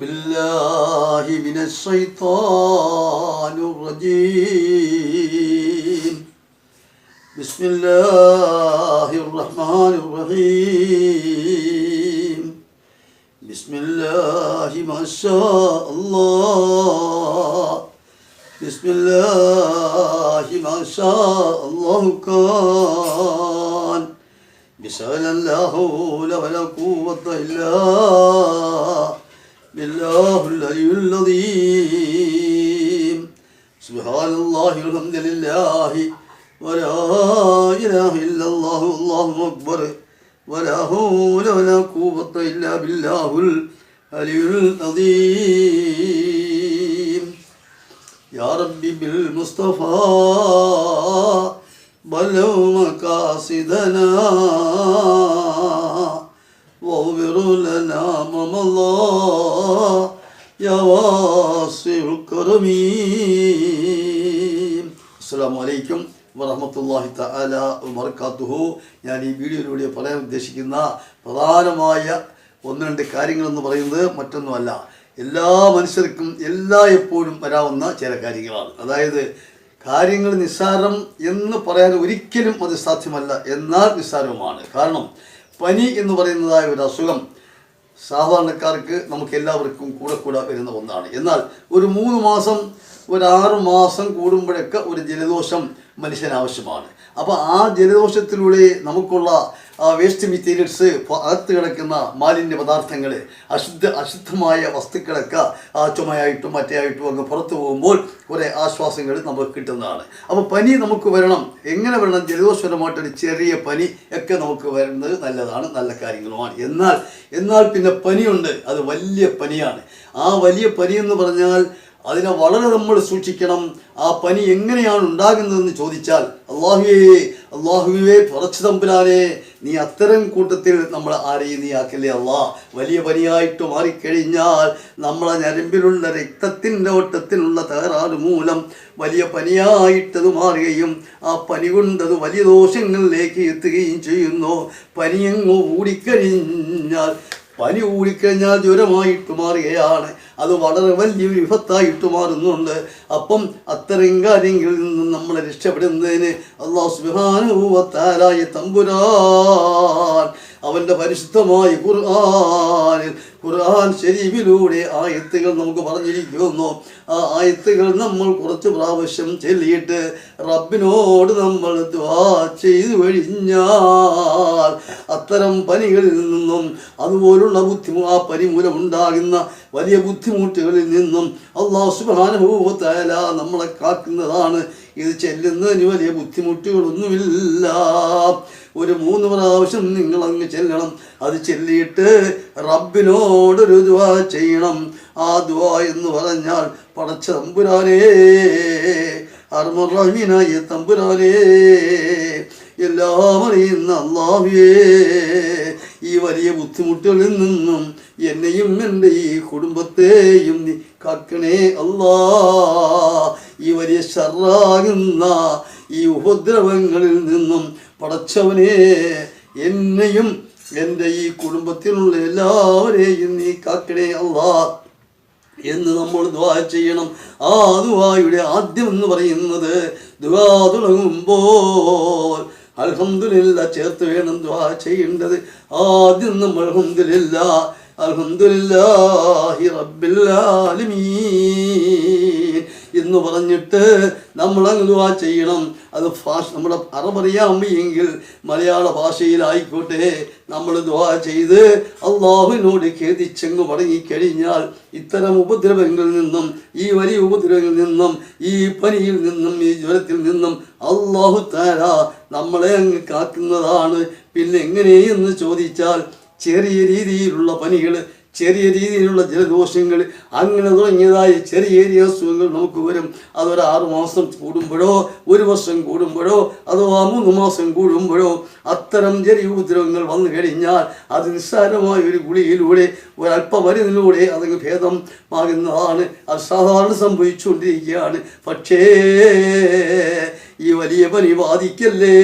بالله من الشيطان الرجيم. بسم الله الرحمن الرحيم. بسم الله ما شاء الله. بسم الله ما شاء الله كان. بسم لا حول ولا قوة إلا العظيم سبحان الله الحمد لله ولا إله إلا الله والله أكبر ولا حول ولا قوة إلا بالله العلي العظيم يا ربي بالمصطفى بلغ مقاصدنا واغفر لنا ما مضى يا واسع الكرم അസ്സാം വലൈക്കും വറഹമത്തല്ലാഹി തആല വബർക്കാത്തുഹു ഞാൻ ഈ വീഡിയോയിലൂടെ പറയാൻ ഉദ്ദേശിക്കുന്ന പ്രധാനമായ ഒന്ന് രണ്ട് കാര്യങ്ങളെന്ന് പറയുന്നത് മറ്റൊന്നുമല്ല എല്ലാ മനുഷ്യർക്കും എല്ലാ എപ്പോഴും വരാവുന്ന ചില കാര്യങ്ങളാണ് അതായത് കാര്യങ്ങൾ നിസ്സാരം എന്ന് പറയാൻ ഒരിക്കലും അത് സാധ്യമല്ല എന്നാൽ നിസ്സാരവുമാണ് കാരണം പനി എന്ന് പറയുന്നതായ ഒരു അസുഖം സാധാരണക്കാർക്ക് നമുക്ക് എല്ലാവർക്കും കൂടെ കൂടെ വരുന്ന ഒന്നാണ്. എന്നാൽ ഒരു മൂന്ന് മാസം ഒരു ആറ് മാസം കൂടുമ്പോഴൊക്കെ ഒരു ജലദോഷം മനുഷ്യന് ആവശ്യമാണ്. അപ്പോൾ ആ ജലദോഷത്തിലൂടെ നമുക്കുള്ള വേസ്റ്റ് മെറ്റീരിയൽസ് അകത്ത് കിടക്കുന്ന മാലിന്യ പദാർത്ഥങ്ങൾ അശുദ്ധ അശുദ്ധമായ വസ്തുക്കളൊക്കെ ചുമയായിട്ടും മറ്റേയായിട്ടും അങ്ങ് പുറത്തു പോകുമ്പോൾ കുറേ ആശ്വാസങ്ങൾ നമുക്ക് കിട്ടുന്നതാണ്. അപ്പോൾ പനി നമുക്ക് വരണം. എങ്ങനെ വരണം? ജലദോഷപരമായിട്ടൊരു ചെറിയ പനി ഒക്കെ നമുക്ക് വരുന്നത് നല്ലതാണ് നല്ല കാര്യങ്ങളുമാണ്. എന്നാൽ എന്നാൽ പിന്നെ പനിയുണ്ട്. അത് വലിയ പനിയാണ്. ആ വലിയ പനി എന്ന് പറഞ്ഞാൽ അതിനെ വളരെ നമ്മൾ സൂക്ഷിക്കണം. ആ പനി എങ്ങനെയാണ് ഉണ്ടാകുന്നതെന്ന് ചോദിച്ചാൽ അള്ളാഹുവേ അള്ളാഹുവേ പറച്ചു തമ്പുരാനെ നീ അത്തരം കൂട്ടത്തിൽ നമ്മൾ ആരെയും നീ ആക്കല്ലേ അള്ളാ. വലിയ പനിയായിട്ട് മാറിക്കഴിഞ്ഞാൽ നമ്മളെ ഞരമ്പിലുള്ള രക്തത്തിന്റെ ഓട്ടത്തിലുള്ള തകരാറ് മൂലം വലിയ പനിയായിട്ടത് മാറുകയും ആ പനി കൊണ്ടത് വലിയ ദോഷങ്ങളിലേക്ക് എത്തുകയും ചെയ്യുന്നു. പനിയങ്ങ് ഓടിക്കഴിഞ്ഞാൽ പനി കൂടിക്കഴിഞ്ഞാൽ ജ്വരമായിട്ട് മാറുകയാണ്. അത് വളരെ വലിയ വിപത്തായിട്ട് മാറുന്നുണ്ട്. അപ്പം അത്തരം കാര്യങ്ങളിൽ നിന്നും നമ്മളെ രക്ഷപ്പെടുന്നതിന് അള്ളാഹു സുബാനുഭവത്താലായ തമ്പുരാൻ അവന്റെ പരിശുദ്ധമായ ഖുർആാനിൽ ഖുർആൻ ശരീഫിലൂടെ ആയത്തുകൾ നമുക്ക് പറഞ്ഞിരിക്കുന്നു. ആ ആയത്തുകൾ നമ്മൾ കുറച്ച് പ്രാവശ്യം ചൊല്ലിയിട്ട് റബ്ബിനോട് നമ്മൾ ദ്വാ ചെയ്തു കഴിഞ്ഞാൽ അത്തരം പനികളിൽ നിന്നും അതുപോലുള്ള ബുദ്ധിമു ആ പനി മൂലമുണ്ടാകുന്ന വലിയ ബുദ്ധിമുട്ടുകളിൽ നിന്നും അള്ളാഹു സുബാനുഭവത്തായ നമ്മളെ കാക്കുന്നതാണ് ഇത് ചെല്ലുന്നതിന് വലിയ ബുദ്ധിമുട്ടുകളൊന്നുമില്ല. ഒരു മൂന്ന് പ്രാവശ്യം നിങ്ങൾ അങ്ങ് ചെല്ലണം. അത് ചെല്ലിയിട്ട് റബ്ബിനോടൊരു ദ്വാ ചെയ്യണം. ആ ദ്വാ എന്ന് പറഞ്ഞാൽ പടച്ച തമ്പുരാനേ അർമറഹീനായ തമ്പുരാനേ എല്ലാം അറിയുന്ന അള്ളാഹുവേ ഈ വലിയ ബുദ്ധിമുട്ടുകളിൽ നിന്നും എന്നെയും എന്റെ ഈ കുടുംബത്തെയും നീ കാക്കണേ അല്ലാ. ഈ വലിയ ഷറാകുന്ന ഈ ഉപദ്രവങ്ങളിൽ നിന്നും പടച്ചവനെ എന്നെയും എന്റെ ഈ കുടുംബത്തിലുള്ള എല്ലാവരെയും നീ കാക്കണേ അള്ളാ എന്ന് നമ്മൾ ദുവാ ചെയ്യണം. ആ ദുവായുടെ ആദ്യം എന്ന് പറയുന്നത് ദുവാ തുടങ്ങുമ്പോൾ അൽഹംദുലില്ല ചേർത്ത് വേണം ദുവാ ചെയ്യേണ്ടത്. ആദ്യം നമ്മൾ അൽഹംദുലില്ല അൽഹംദുലില്ലാഹി റബ്ബിൽ ആലമീൻ. എന്ന് പറഞ്ഞിട്ട് നമ്മൾ അങ്ങ് ചെയ്യണം. അത് ഭാഷ നമ്മുടെ അറബറിയാമെങ്കിൽ മലയാള ഭാഷയിലായിക്കോട്ടെ. നമ്മൾ ദുവാ ചെയ്ത് അള്ളാഹുവിനോട് ഖേദിച്ചങ്ങ് മടങ്ങിക്കഴിഞ്ഞാൽ ഇത്തരം ഉപദ്രവങ്ങളിൽ നിന്നും ഈ വലിയ ഉപദ്രവങ്ങളിൽ നിന്നും ഈ പനിയിൽ നിന്നും ഈ ജ്വരത്തിൽ നിന്നും അള്ളാഹു താര നമ്മളെ അങ്ങ് കാക്കുന്നതാണ്. പിന്നെ എങ്ങനെയെന്ന് ചോദിച്ചാൽ ചെറിയ രീതിയിലുള്ള പനികൾ ചെറിയ രീതിയിലുള്ള ജലദോഷങ്ങൾ അങ്ങനെ തുടങ്ങിയതായ ചെറിയ ചെറിയ അസുഖങ്ങൾ നമുക്ക് വരും. അതൊരു ആറ് മാസം കൂടുമ്പോഴോ ഒരു വർഷം കൂടുമ്പോഴോ അഥവാ മൂന്ന് മാസം കൂടുമ്പോഴോ അത്തരം ചെറിയ ഉപദ്രവങ്ങൾ വന്നു കഴിഞ്ഞാൽ അത് നിസ്സാരമായ ഒരു ഗുളിയിലൂടെ ഒരല്പമരുന്നിലൂടെ അതങ്ങ് ഭേദമാകുന്നതാണ് അത് സാധാരണ സംഭവിച്ചുകൊണ്ടിരിക്കുകയാണ്. പക്ഷേ ഈ വലിയ പനി ബാധിക്കല്ലേ?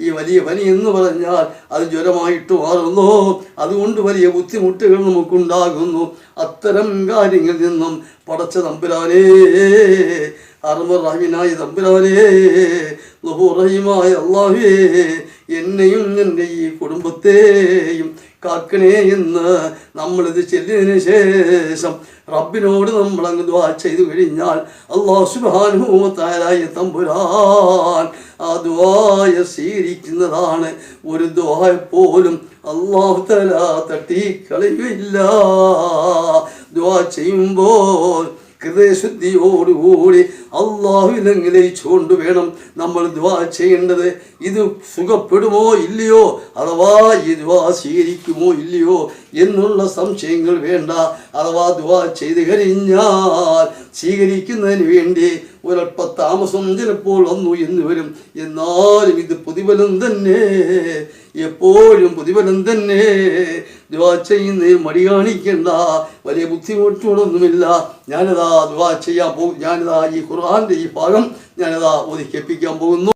ഈ വലിയ പനി എന്ന് പറഞ്ഞാൽ അത് ജ്വരമായിട്ട് മാറുന്നു. അതുകൊണ്ട് വലിയ ബുദ്ധിമുട്ടുകൾ നമുക്കുണ്ടാകുന്നു. അത്തരം കാര്യങ്ങളിൽ നിന്നും പടച്ച തമ്പുരാനേ അർമറഹിനായ തമ്പുരാനേ റഹീമായ അള്ളാഹുവേ എന്നെയും എന്റെ ഈ കുടുംബത്തെയും കാക്കണേ എന്ന് നമ്മളിത് ചെല്ലിയതിനു ശേഷം റബ്ബിനോട് നമ്മൾ അങ്ങ് ദ്വാ ചെയ്തു കഴിഞ്ഞാൽ അള്ളാഹു സുബാനുഭവത്തായ തമ്പുരാൻ ആ ദ്വായ സ്വീകരിക്കുന്നതാണ് ഒരു ദ്വായ പോലും അള്ളാഹു തല തട്ടി കളയുമില്ല ദ്വാ ചെയ്യുമ്പോൾ ഹൃദയശുദ്ധിയോടുകൂടി അള്ളാഹുവിലെങ്കിൽ ലയിച്ചുകൊണ്ട് വേണം നമ്മൾ ദ്വാ ചെയ്യേണ്ടത്? ഇത് സുഖപ്പെടുമോ ഇല്ലയോ? അഥവാ ഈ ദ്വാ സ്വീകരിക്കുമോ ഇല്ലയോ എന്നുള്ള സംശയങ്ങൾ വേണ്ട. അഥവാ ദ്വാ ചെയ്ത് കഴിഞ്ഞാൽ സ്വീകരിക്കുന്നതിന് വേണ്ടി ഒരൽപ്പ താമസം ചിലപ്പോൾ വന്നു എന്ന് വരും. എന്നാലും ഇത് പ്രതിഫലം തന്നെ. എപ്പോഴും പ്രതിഫലം തന്നെ ദ്വാ ചെയ്യുന്നതിൽ മടി കാണിക്കേണ്ട വലിയ ബുദ്ധിമുട്ടുകളൊന്നുമില്ല ഞാനിതാ ദ്വാ ചെയ്യാൻ പോകും ഞാനിതാ ഈ ഖുർആന്റെ ഈ ഭാഗം ഞാനിതാ ഒതുക്കിപ്പിക്കാൻ പോകുന്നു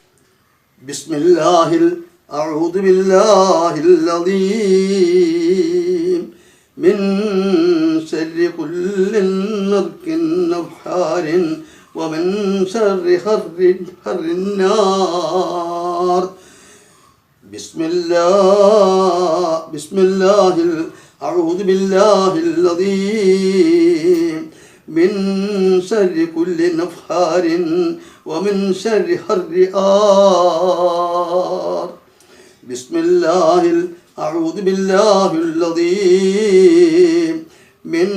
ബിസ്മില്ലാഹിൽ أعوذ بالله العظيم من شر كل نرك نفحار ومن شر حر حر النار بسم الله بسم الله ال- أعوذ بالله العظيم من شر كل نفحار ومن شر حر آر بسم الله ال- أعوذ بالله العظيم من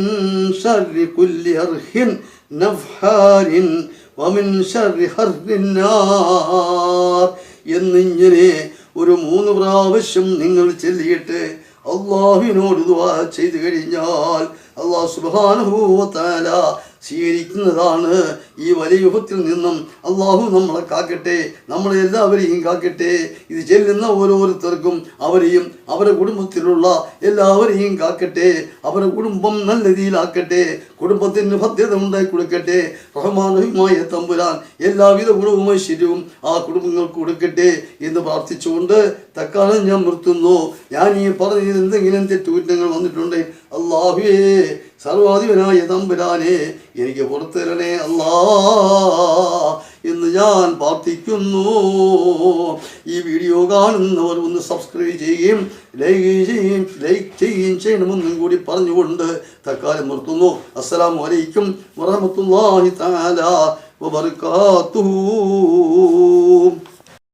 شر كل أرخ نفحار ومن شر حر النار എന്നിങ്ങനെ ഒരു മൂന്ന് പ്രാവശ്യം നിങ്ങൾ ചെല്ലിയിട്ട് അള്ളാഹുവിനോട് ചെയ്തു കഴിഞ്ഞാൽ അള്ളാഹു സുബാനുഭൂവത്താല സ്വീകരിക്കുന്നതാണ് ഈ വലിയ യുഗത്തിൽ നിന്നും അള്ളാഹു നമ്മളെ കാക്കട്ടെ നമ്മളെ എല്ലാവരെയും കാക്കട്ടെ. ഇത് ചെല്ലുന്ന ഓരോരുത്തർക്കും അവരെയും അവരുടെ കുടുംബത്തിലുള്ള എല്ലാവരെയും കാക്കട്ടെ. അവരുടെ കുടുംബം നല്ല രീതിയിലാക്കട്ടെ. കുടുംബത്തിന് ഭദ്രത ഉണ്ടാക്കി കൊടുക്കട്ടെ. റഹ്മാനുമായ തമ്പുരാൻ എല്ലാവിധ ഗുണവും ഐശ്വര്യവും ആ കുടുംബങ്ങൾക്ക് കൊടുക്കട്ടെ എന്ന് പ്രാർത്ഥിച്ചുകൊണ്ട് തക്കാലം ഞാൻ നിർത്തുന്നു. ഞാൻ ഈ പറഞ്ഞതിൽ എന്തെങ്കിലും തെറ്റുകുറ്റങ്ങൾ വന്നിട്ടുണ്ട് അള്ളാഹുവേ സർവാധിപനായ തമ്പുരാനെ എനിക്ക് പുറത്തിരണേ അല്ലാ എന്ന് ഞാൻ പ്രാർത്ഥിക്കുന്നു. ഈ വീഡിയോ കാണുന്നവർ ഒന്ന് സബ്സ്ക്രൈബ് ചെയ്യുകയും ലൈക്ക് ചെയ്യുകയും ലൈക്ക് ചെയ്യുകയും ചെയ്യണമെന്നും കൂടി പറഞ്ഞുകൊണ്ട് തക്കാലം നിർത്തുന്നു. അസ്സലാമു അലൈക്കും വറഹമത്തുള്ളാഹി തആല വബറകാതുഹു.